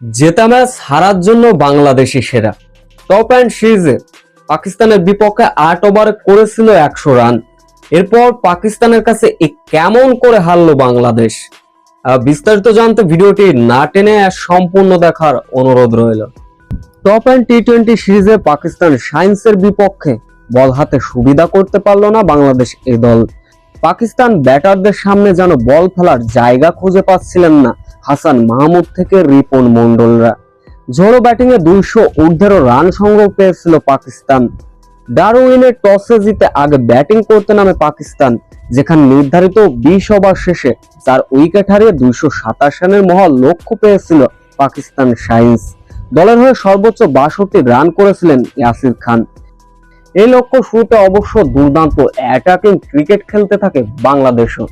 জেতা ম্যাচ হারার জন্য বাংলাদেশি সেরা। টপ অ্যান্ড সিরিজে পাকিস্তানের বিপক্ষে আট ওভারে করেছিল একশো রান। এরপর পাকিস্তানের কাছে এ কেমন করে হারলো বাংলাদেশ? বিস্তারিত জানতে ভিডিওটি না টেনে সম্পূর্ণ দেখার অনুরোধ রইল। টপ অ্যান্ড টি টোয়েন্টি সিরিজে পাকিস্তান সায়েন্সের বিপক্ষে বল হাতে সুবিধা করতে পারল না বাংলাদেশ এই দল। পাকিস্তান ব্যাটারদের সামনে যেন বল ফেলার জায়গা খুঁজে পাচ্ছিলেন না। হাসান মাহমুদ থেকে রিপন মন্ডলরা ঝোড়ো ব্যাটিং এ দুইশো ঊর্ধ্বেরও রান সংগ্রহ পেয়েছিল পাকিস্তান। ডারউইনের টসে জিতে আগে ব্যাটিং করতে নামে পাকিস্তান, যেখানে নির্ধারিত বিশ ওভার শেষে চার উইকেট হারিয়ে দুইশো সাতাশ রানের মহা লক্ষ্য পেয়েছিল পাকিস্তান সায়েন্স। দলের হয়ে সর্বোচ্চ বাষট্টি রান করেছিলেন ইয়াসির খান। এই লক্ষ্য শুরুতে অবশ্য দুর্দান্ত অ্যাটাকিং ক্রিকেট খেলতে থাকে বাংলাদেশও।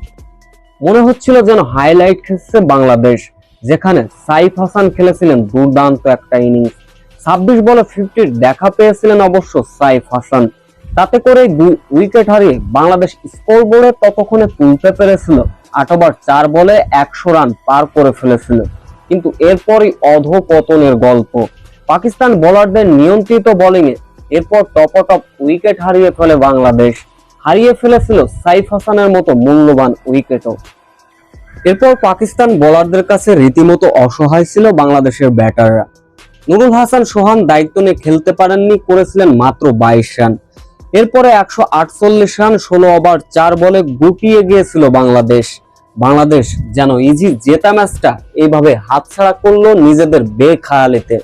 মনে হচ্ছিল যেন হাইলাইট খেলছে বাংলাদেশ। যেখানে সাইফ হাসান খেলেছিলেন দুর্দান্ত একটা ইনিংস ছাব্বিশ বলে ফিফটির দেখা পেয়েছিলেন অবশ্য সাইফ হাসান। তাতে করে দুই উইকেট হারিয়ে বাংলাদেশ স্কোর বোর্ডে ততক্ষণে তুলতে পেরেছিল। আট ওভার চার বলে একশো রান পার করে ফেলেছিল। কিন্তু এরপরই অধপতনের গল্প। পাকিস্তান বোলারদের নিয়ন্ত্রিত বোলিংয়ে এরপর টপটপ উইকেট হারিয়ে ফেলে বাংলাদেশ। হারিয়ে ফেলেছিল সাইফ হাসানের মতো মূল্যবান উইকেটও এরপর পাকিস্তান বোলারদের কাছে রীতিমতো অসহায় ছিল বাংলাদেশের ব্যাটাররা। নুরুল হাসান সোহান দায়িত্ব নিয়ে খেলতে পারেননি, করেছিলেন মাত্র বাইশ রান। এরপরে একশো আটচল্লিশ রান, ষোলো ওভার, চার বলে গুটিয়ে গিয়েছিল বাংলাদেশ। বাংলাদেশ যেন ইজি জেতা ম্যাচটা এইভাবে হাতছাড়া করল নিজেদের বেখেয়ালিতে।